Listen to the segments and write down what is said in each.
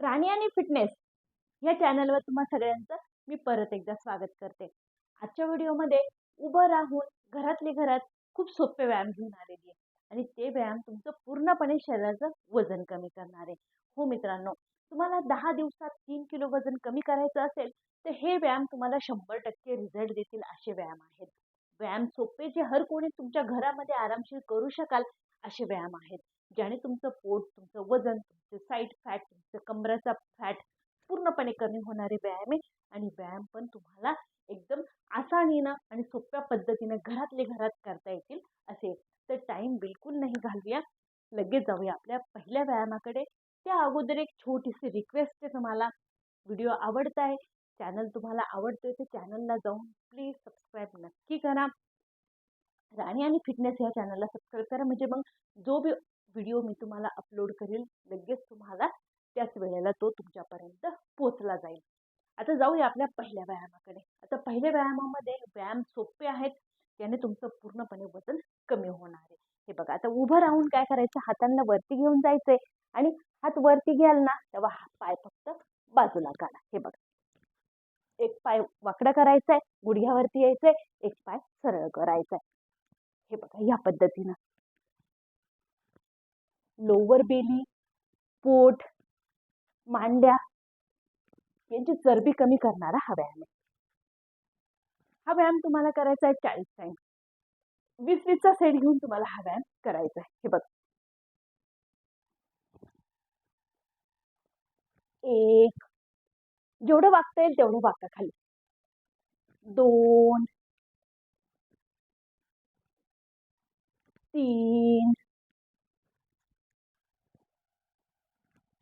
राणी आणि फिटनेस या चॅनलवर तुम्हा सगळ्यांचं मी परत एकदा स्वागत करते. आजच्या व्हिडिओमध्ये उभं राहून घरातले घरात खूप सोपे व्यायाम घेऊन आलेली आहे. आणि ते व्यायाम तुमचं पूर्णपणे शरीराचं वजन कमी करणार आहे. हो मित्रांनो तुम्हाला दहा दिवसात तीन किलो वजन कमी करायचं असेल तर हे व्यायाम तुम्हाला शंभर टक्के रिझल्ट देतील असे व्यायाम आहेत. व्यायाम सोपे जे हर कोणी तुमच्या घरामध्ये आरामशीर करू शकाल असे व्यायाम आहेत. ज्याने तुमचं पोट तुमचं वजन तुमचं साईड फॅट तुमचं कमराचा फॅट पूर्णपणे कमी होणारे व्यायाम आहे. आणि व्यायाम पण तुम्हाला एकदम आसानीनं आणि सोप्या पद्धतीनं घरातले घरात करता येतील असे. तर टाईम बिलकुल नाही घालूया लगेच जाऊया आपल्या पहिल्या व्यायामाकडे. त्या अगोदर एक छोटीशी रिक्वेस्ट आहे तुम्हाला. व्हिडिओ आवडत आहे चॅनल तुम्हाला आवडतोय तर चॅनलला जाऊन प्लीज सबस्क्राईब नक्की करा. राणी आणि फिटनेस या चॅनलला सबस्क्राईब करा. म्हणजे मग जो बी व्हिडिओ मी तुम्हाला अपलोड करेल लगेच तुम्हाला त्याच वेळेला तो तुमच्यापर्यंत पोचला जाईल. आता जाऊया आपल्या पहिल्या व्यायामाकडे. आता पहिल्या व्यायामामध्ये व्यायाम सोपे आहेत त्याने तुमचं पूर्णपणे वजन कमी होणार आहे. हे बघा आता उभं राहून काय करायचं? हातांना वरती घेऊन जायचंय आणि हात वरती घ्याल ना तेव्हा हा पाय फक्त बाजूला काढा. हे बघा. एक पाय वाकडा करायचा आहे गुडघ्यावरती यायचंय एक पाय सरळ करायचा आहे हे बघा या पद्धतीनं. लोवर बेली पोट मांड्या यांची चरबी कमी करणारा हा व्यायाम आहे. हा व्यायाम तुम्हाला करायचा आहे चाळीस टाइम वीस वीसचा सेट घेऊन तुम्हाला हा व्यायाम करायचा आहे. हे बघ. एक. जेवढं वागता येईल तेवढं वागता खाली दोन. तीन.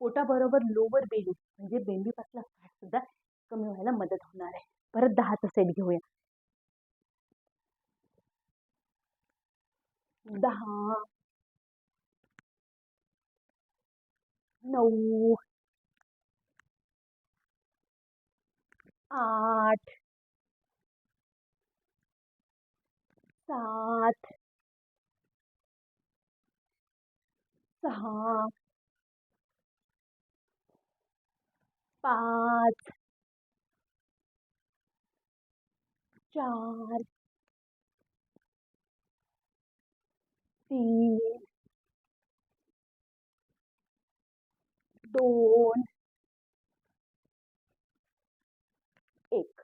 पोटाबरोबर लोवर बेली म्हणजे बेंबीपासला फॅट सुद्धा कमी व्हायला मदत होणार आहे. परत दहाचा सेट घेऊया. दहा. नऊ. आठ. सात. सहा. पाच. चार. तीन. दोन. एक.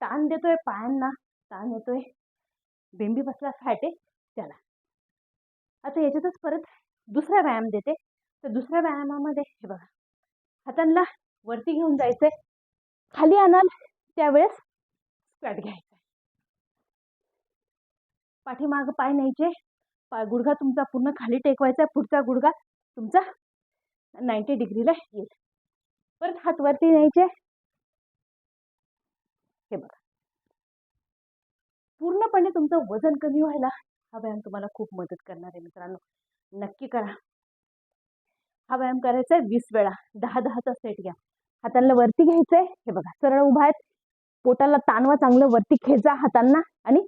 ताण देतोय पायांना ताण येतोय. बेंबी बसला फॅट आहे त्याला. आता याच्यातच परत दुसरा व्यायाम देते. तर दुसऱ्या व्यायामामध्ये हे बघा. हातांना वरती घेऊन जायचंय. खाली आणाल त्यावेळेस स्क्वॅट घ्यायचा पाठीमाग पाय न्यायचे. पाय गुडघा तुमचा पूर्ण खाली टेकवायचा पुढचा गुडघा तुमचा नाईन्टी डिग्रीला येईल. परत हात वरती न्यायचे. हे बघा. पूर्णपणे तुमचं वजन कमी व्हायला हा व्यायाम तुम्हाला खूप मदत करणार आहे मित्रांनो. नक्की करा. हा व्यायाम करायचा आहे वीस वेळा. दहा दहाचा सेट घ्या. हातांना वरती घ्यायचंय. हे बघा सरळ उभा आहेत. पोटाला ताणवा चांगलं वरती खेचा हातांना आणि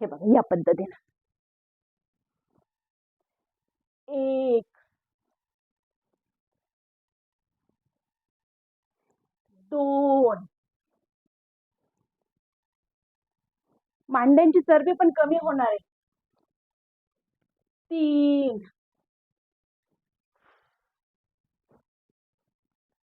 हे बघा या पद्धतीनं. एक दोन. मांड्यांची चरबी पण कमी होणार आहे. तीन.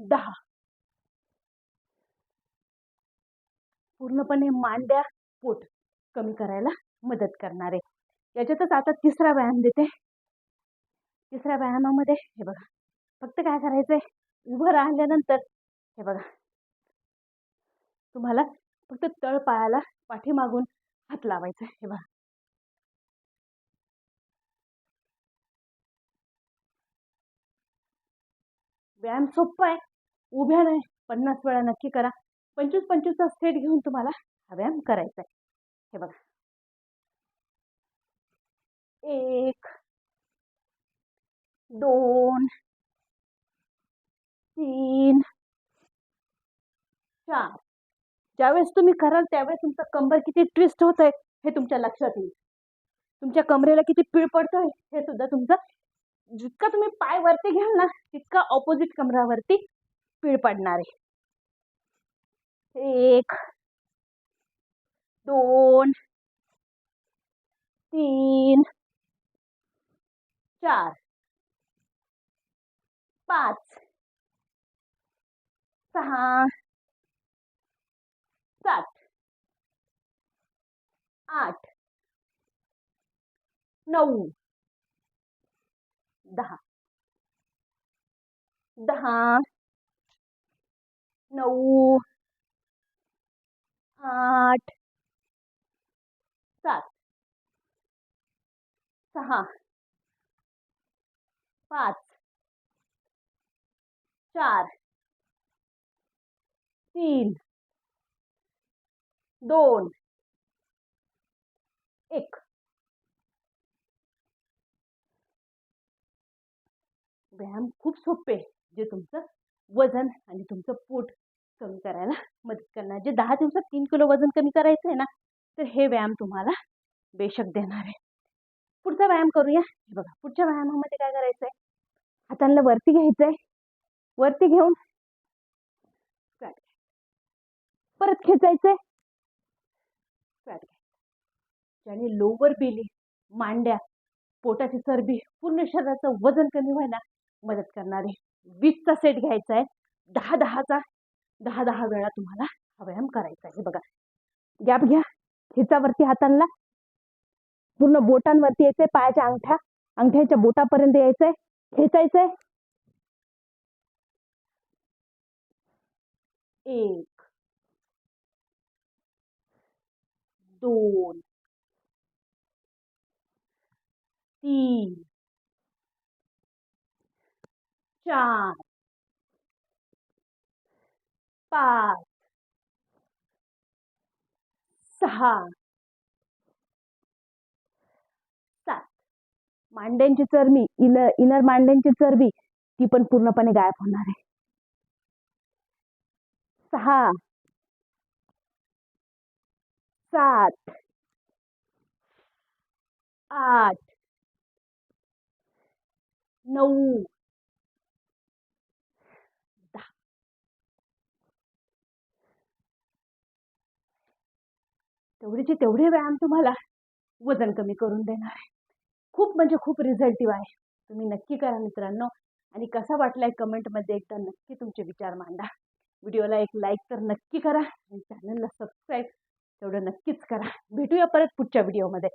दहा. पूर्णपणे मांड्या पोट कमी करायला मदत करणार. आहे याच्यातच आता तिसरा व्यायाम देते. तिसऱ्या व्यायामामध्ये हे बघा फक्त काय करायचंय? उभं राहिल्यानंतर हे बघा. तुम्हाला फक्त तळपायाला पाठीमागून हात लावायचा हे बघा. व्यायाम सोप्पा आहे. उभ्या नाही पन्नास वेळा नक्की करा. पंचवीस पंचवीसचा सेट घेऊन तुम्हाला हा व्यायाम करायचा आहे हे बघा. एक दोन तीन चार. ज्यावेळेस तुम्ही कराल त्यावेळेस तुमचं कंबर किती ट्विस्ट होत आहे हे तुमच्या लक्षात येईल. तुमच्या कमरेला किती पीळ पडतोय हे सुद्धा तुमचं जितका तुम्ही पाय वरती घ्याल ना तितका ऑपोजिट कमरावरती पीळ पडणार एक दोन तीन चार पाच सहा सात आठ नऊ दहा दहा नऊ आठ, सात, सहा, पाच, चार, तीन, दोन, एक। व्यायाम खूप सोपे जे तुमचं वज़न आणि तुमचं पोट कमी करायला मदत करणार. जे दहा दिवसात तीन किलो वजन कमी करायचं आहे ना तर हे व्यायाम तुम्हाला बेशक देणार आहे. पुढचा व्यायाम करूया. हे बघा पुढच्या व्यायामामध्ये काय करायचं आहे हातांना वरती घ्यायचं आहे वरती घेऊन परत खेचायचंय. फ्लॅट ज्याने लोवर बेली मांड्या पोटाची चरबी पूर्ण शरीराचं वजन कमी व्हायला मदत करणार आहे. वीसचा सेट घ्यायचा आहे दहा दहाचा दहा दहा वेळा तुम्हाला हा व्यायाम करायचा आहे. बघा. गॅप घ्या. खिचावरती हातांना पूर्ण बोटांवरती यायचंय. पायाच्या अंगठ्या अंगठ्याच्या बोटापर्यंत यायचंय. खेचायचंय. एक दोन तीन चार पाच सहा सात. मांड्यांची चरबी इनर इनर मांड्यांची चरबी ती पण पूर्णपणे गायब होणार आहे. सहा सात आठ नऊ तेवढीची तेवढी व्यायाम तुम्हाला वजन कमी करून देणार आहे. खूप म्हणजे खूप रिझल्टिव्ह आहे. तुम्ही नक्की करा मित्रांनो. आणि कसा वाटलाय कमेंटमध्ये एकदा नक्की तुमचे विचार मांडा. व्हिडिओला एक लाईक तर नक्की करा आणि चॅनलला सबस्क्राईब तेवढं नक्कीच करा. भेटूया परत पुढच्या व्हिडिओमध्ये